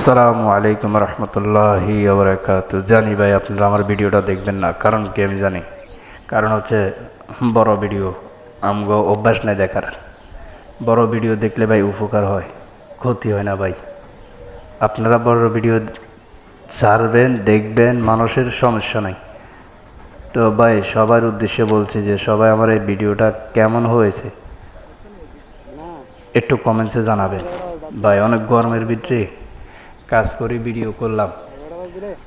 আসসালামু আলাইকুম রহমতুল্লাহি ওবরাকাত জানি ভাই আপনারা আমার ভিডিওটা দেখবেন না। কারণ কি আমি জানি? কারণ হচ্ছে বড় ভিডিও। আমগো অভ্যাস নাই দেখার। বড় ভিডিও দেখলে ভাই উপকার হয়, ক্ষতি হয় না ভাই। আপনারা বড় ভিডিও ছাড়বেন, দেখবেন, মানুষের সমস্যা নাই। তো ভাই, সবার উদ্দেশ্যে বলছি যে সবাই আমার এই ভিডিওটা কেমন হয়েছে? একটু কমেন্টসে জানাবেন। ভাই, অনেক গরমের ভিতরে কাজ করে ভিডিও করলাম।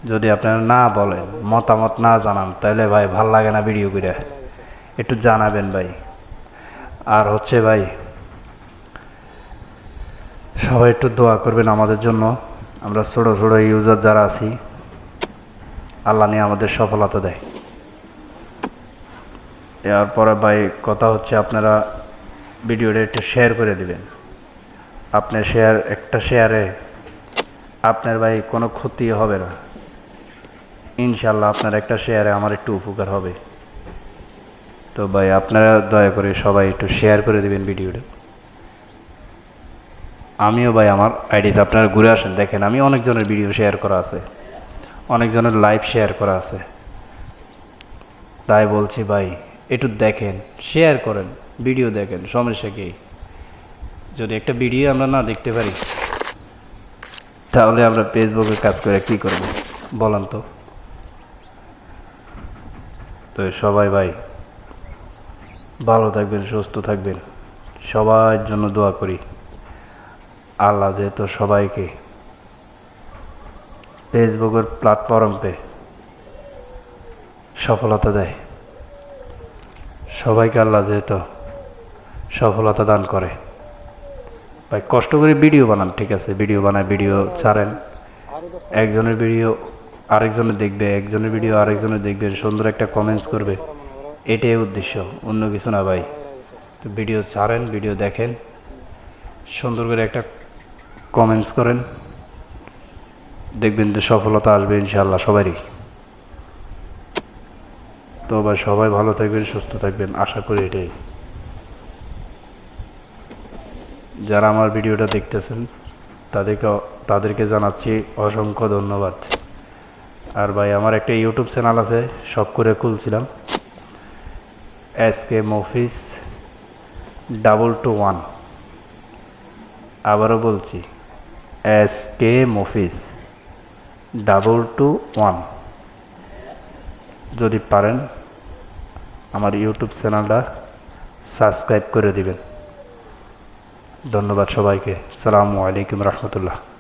যদি আপনারা না বলেন, মতামত না জানান, তাহলে ভাই ভালো লাগে না ভিডিও করে। একটু জানাবেন ভাই। আর হচ্ছে ভাই, সবাই একটু দোয়া করবেন আমাদের জন্য। আমরা ছোটো ছোটো ইউজার যারা আছি, আল্লাহ নিয়ে আমাদের সফলতা দেয়। এরপরে ভাই, কথা হচ্ছে আপনারা ভিডিওটা একটু শেয়ার করে দিবেন। আপনি শেয়ার একটা শেয়ারে আপনার ভাই কোনো ক্ষতি হবে না। ইনশাল্লাহ আপনার একটা শেয়ারে আমার একটু উপকার হবে। তো ভাই, আপনারা দয়া করে সবাই একটু শেয়ার করে দিবেন ভিডিওটা আমিও ভাই, আমার আইডিতে আপনারা ঘুরে আসেন। দেখেন, আমি অনেকজনের ভিডিও শেয়ার করা আছে। অনেকজনের লাইভ শেয়ার করা আছে। তাই বলছি ভাই, একটু দেখেন শেয়ার করেন ভিডিও দেখেন, সমস্যা কি? যদি একটা ভিডিও আমরা না দেখতে পারি তাহলে আমরা ফেসবুকে কাজ করে কি করব? বলেন তো। তো সবাই ভাই, ভালো থাকবেন, সুস্থ থাকবেন। সবার জন্য দোয়া করি। আল্লাহ যেহেতু সবাইকে ফেসবুকের প্ল্যাটফর্মে সফলতা দেয়, সবাইকে আল্লাহ যেহেতু সফলতা দান করে। ভাই, কষ্ট করে ভিডিও বানান, ঠিক আছে? ভিডিও বানায় ভিডিও ছাড়েন। একজনের ভিডিও আরেকজনে দেখবে, একজনের ভিডিও আরেকজনে দেখবে, সুন্দর একটা কমেন্টস করবে। এটাই উদ্দেশ্য, অন্য কিছু না ভাই। তো ভিডিও ছাড়েন, ভিডিও দেখেন, সুন্দর করে একটা কমেন্টস করেন। দেখবেন যে সফলতা আসবে ইনশাল্লাহ সবারই। তো ভাই, সবাই ভালো থাকবেন, সুস্থ থাকবেন, আশা করি এটাই। যারা আমার ভিডিওটা দেখতেছেন, তাদেরকে তাদেরকে জানাচ্ছি অসংখ্য ধন্যবাদ। আর ভাই, আমার একটা ইউটিউব চ্যানেল আছে সব করে খুলছিলাম। S K Mofiz double two one. আবারও বলছি S K Mofiz double two one. যদি পারেন, আমার ইউটিউব চ্যানেলটা সাবস্ক্রাইব করে দিবেন। ধন্যবাদ সবাইকে। সালামু আলাইকুম রহমতুল্লাহ।